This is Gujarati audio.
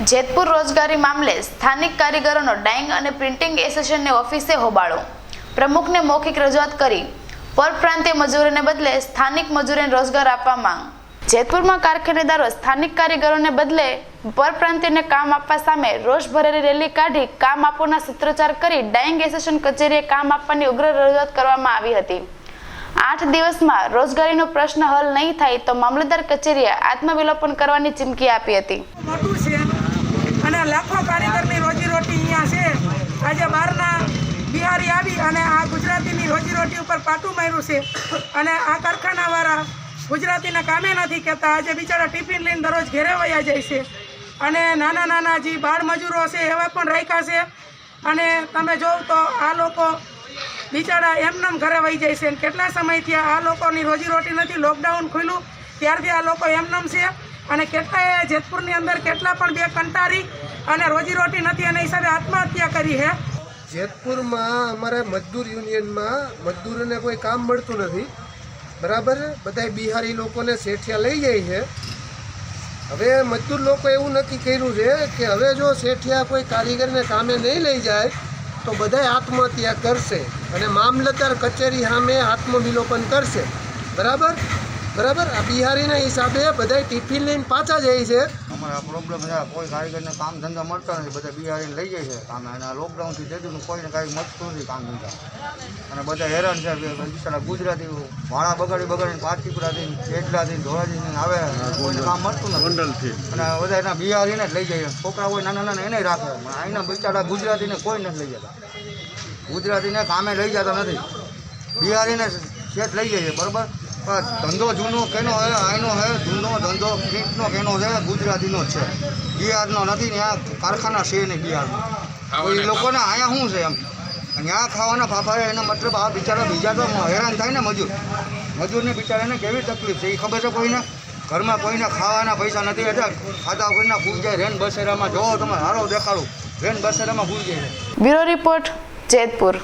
જેતપુર રોજગારી મામલે સ્થાનિક કારીગરોનો ડાઈંગ અને પ્રિન્ટિંગ એસોસિએશનની ઓફિસે હોબાળો. પ્રમુખને મૌખિક રજૂઆત કરી. પરપ્રાંતીય મજૂરોને બદલે સ્થાનિક મજૂરોને રોજગાર આપવા માંગ. જેતપુરમાં કારખાનેદારો સ્થાનિક કારીગરોને બદલે પરપ્રાંતિયને કામ આપવા સામે રોષ ભરેલી રેલી કાઢી કામ આપોના સૂત્રોચ્ચાર કરી ડાઈંગ એસોસિએશન કચેરીએ કામ આપવાની ઉગ્ર રજૂઆત કરવામાં આવી હતી. આઠ દિવસમાં રોજગારીનો પ્રશ્ન હલ નહીં થાય તો મામલતદાર કચેરીએ આત્મવિલોપન કરવાની ચીમકી આપી હતી મોટું છે અને લાખો કારીગરની રોજીરોટી અહીંયા છે આજે બહારના બિહારી આવી અને આ ગુજરાતીની રોજીરોટી ઉપર પાટું માર્યું છે. અને આ કારખાનાવાળા ગુજરાતીના કામે નથી કહેતા. આજે બિચારા ટિફિન લઈને દરરોજ ઘેરે વયા જાય છે. અને નાના નાના જે બાળ મજૂરો છે, એવા પણ રાખ્યા છે. અને તમે જોવ તો આ લોકો બિચારા એમનેમ ઘરે વહી જાય છે. કેટલા સમયથી આ લોકોની રોજીરોટી નથી લોકડાઉન ખુલ્યું. ત્યારથી આ લોકો એમનેમ છે. અને કેટલાય જેતપુરની અંદર કેટલા પણ બે કંટારી અને રોજીરોટી નથી, એના હિસાબે આત્મહત્યા કરી છે જેતપુરમાં અમારે મજદૂર યુનિયનમાં મજદૂરોને કોઈ કામ મળતું નથી. બરાબર? બધા બિહારી લોકોને શેઠિયા લઈ જાય છે. હવે મજદૂર લોકો એવું નક્કી કર્યું છે કે હવે જો શેઠિયા કોઈ કારીગરને કામે નહીં લઈ જાય, તો બધાય આત્મહત્યા કરશે અને મામલતદાર કચેરી સામે આત્મવિલોપન કરશે. બરાબર? બરાબર? આ બિહારીના હિસાબે બધા ટિફિન લઈને પાછા જાય છે. અમારે આ પ્રોબ્લેમ છે કોઈ કારીગરને કામ ધંધા મળતા નથી બધા બિહારીને લઈ જાય છે કામે. અને આ લોકડાઉનથી તેદું કોઈને કાંઈ મળતું નથી કામ ધંધા. અને બધા હેરાન છે બિચારા ગુજરાતી ભાડા બગાડી બગાડીને પાટીપુરાથી ખેડલાથી ધોળાજીને આવે. કોઈને કામ મળતું નથી. અને બધા એના બિહારીને જ લઈ જાય છોકરા હોય નાના નાના એને રાખે. પણ અહીંના બિચારા ગુજરાતીને કોઈ નથી લઈ જતા. ગુજરાતીને કામે લઈ જતા નથી. બિહારીને શેઠ લઈ જાય છે બરાબર? ધંધો જૂનો કેનો હે આનો હે જૂનો ધંધો ફીટનો કેનો છે ગુજરાતીનો જ છે. બિહારનો નથી ને આ કારખાના છે નહીં બિહારનો એ લોકોને અહીંયા શું છે એમ? ત્યાં ખાવાના ફાફા એનો મતલબ આ બિચારા બીજા તો હેરાન થાય ને મજૂર. મજૂરને બિચારાને કેવી તકલીફ છે? એ ખબર છે કોઈને? ઘરમાં કોઈને ખાવાના પૈસા નથી હતા ખાતા કોઈના ભૂલ જાય રેન બસેરામાં. જોવો તમે હારો દેખાડું રેન બસેરામાં ભૂલ જાય. Bureau report Jetpur.